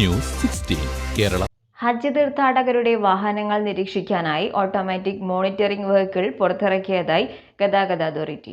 News sixteen Kerala. ഹജ്ജ് തീർത്ഥാടകരുടെ വാഹനങ്ങൾ നിരീക്ഷിക്കാനായി ഓട്ടോമാറ്റിക് മോണിറ്ററിംഗ് വെഹിക്കിൾ പുറത്തിറക്കിയതായി ഗതാഗത അതോറിറ്റി.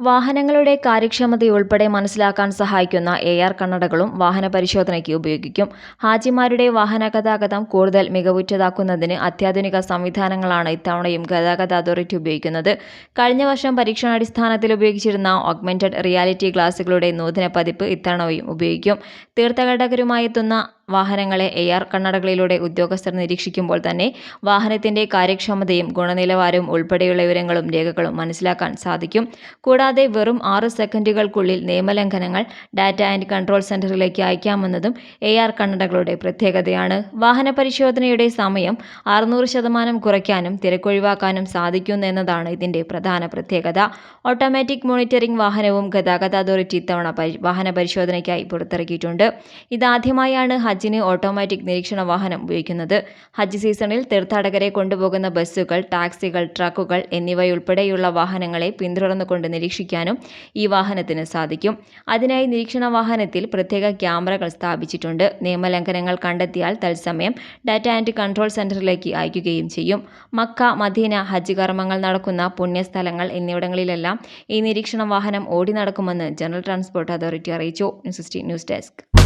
വാഹനങ്ങളുടെ കാര്യക്ഷമതയുൾപ്പെടെ മനസ്സിലാക്കാൻ സഹായിക്കുന്ന എ ആർ കണ്ണടകളും വാഹന പരിശോധനയ്ക്ക് ഉപയോഗിക്കും. ഹാജിമാരുടെ വാഹന ഗതാഗതം കൂടുതൽ മികവുറ്റതാക്കുന്നതിന് അത്യാധുനിക സംവിധാനങ്ങളാണ് ഇത്തവണയും ഗതാഗത അതോറിറ്റി ഉപയോഗിക്കുന്നത്. കഴിഞ്ഞ വർഷം പരീക്ഷണാടിസ്ഥാനത്തിൽ ഉപയോഗിച്ചിരുന്ന ഓഗ്മെന്റഡ് റിയാലിറ്റി ഗ്ലാസുകളുടെ നൂതന പതിപ്പ് ഇത്തവണയും ഉപയോഗിക്കും. തീർത്ഥാടകരുമായി എത്തുന്ന വാഹനങ്ങളെ എ ആർ കണ്ണടകളിലൂടെ ഉദ്യോഗസ്ഥർ നിരീക്ഷിക്കുമ്പോൾ തന്നെ വാഹനത്തിന്റെ കാര്യക്ഷമതയും ഗുണനിലവാരവും ഉൾപ്പെടെയുള്ള വിവരങ്ങളും രേഖകളും മനസ്സിലാക്കാൻ സാധിക്കും. കൂടാതെ വെറും ആറ് സെക്കൻഡുകൾക്കുള്ളിൽ നിയമലംഘനങ്ങൾ ഡാറ്റ ആൻഡ് കൺട്രോൾ സെന്ററിലേക്ക് അയക്കാമെന്നതും എ ആർ കണ്ണടകളുടെ പ്രത്യേകതയാണ്. വാഹന പരിശോധനയുടെ സമയം അറുന്നൂറ് ശതമാനം കുറയ്ക്കാനും തിരക്കൊഴിവാക്കാനും സാധിക്കുന്നു എന്നതാണ് ഇതിന്റെ പ്രധാന പ്രത്യേകത. ഓട്ടോമാറ്റിക് മോണിറ്ററിംഗ് വാഹനവും ഗതാഗത അതോറിറ്റി ഇത്തവണ വാഹന പരിശോധനയ്ക്കായി പുറത്തിറക്കിയിട്ടുണ്ട്. ഇതാദ്യമായാണ് ഹജ്ജിന് ഓട്ടോമാറ്റിക് നിരീക്ഷണ വാഹനം ഉപയോഗിക്കുന്നത്. ഹജ്ജ് സീസണിൽ തീർത്ഥാടകരെ കൊണ്ടുപോകുന്ന ബസ്സുകൾ ടാക്സികൾ ട്രക്കുകൾ എന്നിവയുൾപ്പെടെയുള്ള വാഹനങ്ങളെ പിന്തുടർന്നുകൊണ്ട് നിരീക്ഷിക്കാനും ഈ വാഹനത്തിന് സാധിക്കും. അതിനായി നിരീക്ഷണ വാഹനത്തിൽ പ്രത്യേക ക്യാമറകൾ സ്ഥാപിച്ചിട്ടുണ്ട്. നിയമലംഘനങ്ങൾ കണ്ടെത്തിയാൽ തത്സമയം ഡാറ്റ ആൻഡ് കൺട്രോൾ സെന്ററിലേക്ക് അയക്കുകയും ചെയ്യും. മക്ക മദീന ഹജ്ജ് കർമ്മങ്ങൾ നടക്കുന്ന പുണ്യസ്ഥലങ്ങൾ എന്നിവിടങ്ങളിലെല്ലാം ഈ നിരീക്ഷണ വാഹനം ഓടി നടക്കുമെന്ന് ജനറൽ ട്രാൻസ്പോർട്ട് അതോറിറ്റി അറിയിച്ചു. News news desk.